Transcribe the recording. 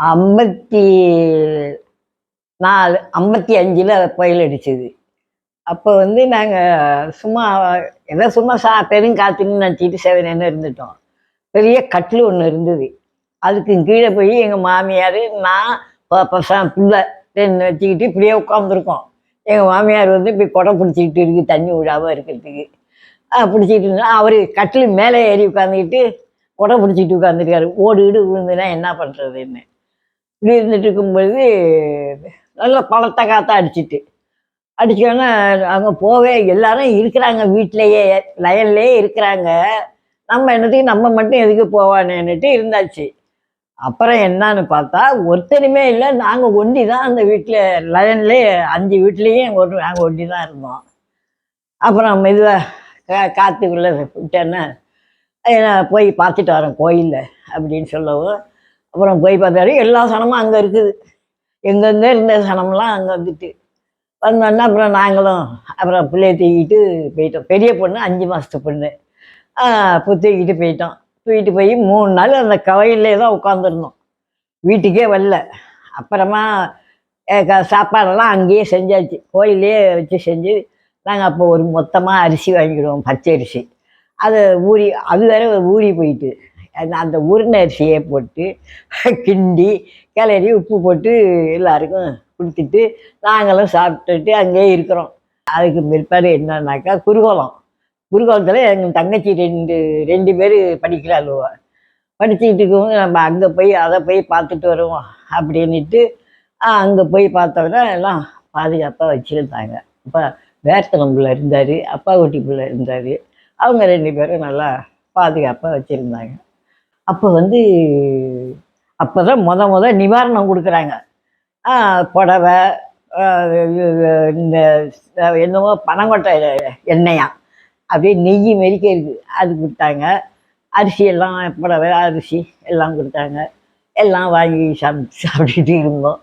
ஐம்பத்தி நாலு ஐம்பத்தி அஞ்சில் புயல் அடிச்சது. அப்போ வந்து நாங்கள் சும்மா ஏதோ சும்மா சா பெருங்காத்துன்னு நினச்சிட்டு செவனேன்னு இருந்துட்டோம். பெரிய கட்டில் ஒன்று இருந்தது. அதுக்கு கீழே போய் எங்கள் மாமியார் நான் ப- பசங்க பிள்ளை ரெண்டு வச்சுக்கிட்டு இப்படியே உட்காந்துருக்கோம் எங்கள் மாமியார் வந்து இப்படி குடம் பிடிச்சிக்கிட்டு இருக்கு தண்ணி விழாமல் இருக்கிறதுக்கு. பிடிச்சிக்கிட்டு இருந்தா அவர் கட்டில் மேலே ஏறி உட்காந்துக்கிட்டு குடம் பிடிச்சிட்டு உட்காந்துருக்காரு ஓடு வீடு விழுந்துன்னா என்ன பண்ணுறதுன்னு இப்படி இருந்துட்டு இருக்கும்பொழுது நல்ல பழத்த காத்தா அடிச்சிட்டு. அடிச்சோன்னா அங்கே போவே எல்லாரும் இருக்கிறாங்க வீட்டிலேயே லயன்லேயே இருக்கிறாங்க. நம்ம என்னத்துக்கு நம்ம மட்டும் எதுக்கு போவானேன்னுட்டு இருந்தாச்சு. அப்புறம் என்னன்னு பார்த்தா ஒருத்தருமே இல்லை நாங்கள் ஒண்டி தான் அந்த வீட்டில் லயன்லேயே அஞ்சு வீட்லேயும் ஒரு நாங்கள் ஒண்டி தான் இருந்தோம். அப்புறம் மெதுவாக கா காற்றுக்குள்ளே விட்டேன்னா போய் பார்த்துட்டு வரேன் கோயிலில் அப்படின்னு சொல்லவும் அப்புறம் போய் பார்த்தாரு எல்லா சனமும் அங்கே இருக்குது. எங்கெங்கே இருந்த சனம்லாம் அங்கே வந்துட்டு. வந்தோன்னா அப்புறம் நாங்களும் அப்புறம் பிள்ளைய தூக்கிட்டு போயிட்டோம். பெரிய பொண்ணு அஞ்சு மாதத்து பொண்ணு. இப்போ தூக்கிட்டு போயிட்டோம். தூக்கிட்டு போய் மூணு நாள் அந்த கவையிலே தான் உட்காந்துருந்தோம் வீட்டுக்கே வரல. அப்புறமா க- சாப்பாடெல்லாம் அங்கேயே செஞ்சாச்சு. கோயிலே வச்சு செஞ்சு நாங்கள் அப்போ ஒரு மொத்தமாக அரிசி வாங்கிடுவோம் பச்சை அரிசி அதை ஊறி அது வேற ஊறி போயிட்டு. அந்த அந்த அரிசியை போட்டு கிண்டி கிளறி உப்பு போட்டு எல்லாருக்கும் கொடுத்துட்டு நாங்களும் சாப்பிட்டுட்டு அங்கேயே இருக்கிறோம். அதுக்கு பிற்பாடு என்னன்னாக்கா குருகோலம் குருகோலத்தில் எங்கள் தங்கச்சி ரெண்டு ரெண்டு பேர் படிக்கிறாளுவ படிச்சுக்கிட்டு இருக்கவங்க நம்ம அங்கே போய் அதை போய் பார்த்துட்டு வருவோம் அப்படின்ட்டு அங்கே போய் பார்த்தோம்னா எல்லாம் பாதுகாப்பாக வச்சுருந்தாங்க. அப்போ வேர்த்தனம் பிள்ளை இருந்தார் அப்பா குட்டி பிள்ளை இருந்தார். அவங்க ரெண்டு பேரும் நல்லா பாதுகாப்பாக வச்சுருந்தாங்க. அப்போ வந்து அப்போ தான் முத மொத நிவாரணம் கொடுக்குறாங்க. புடவை இந்த என்னவோ பனங்கொட்டை எண்ணெயா அப்படியே நெய் மெரிக்க இருக்குது அது கொடுத்தாங்க. அரிசி எல்லாம் புடவை அரிசி எல்லாம் கொடுத்தாங்க. எல்லாம் வாங்கி சாப்பிட்டு சாப்பிட்டுட்டு இருந்தோம்.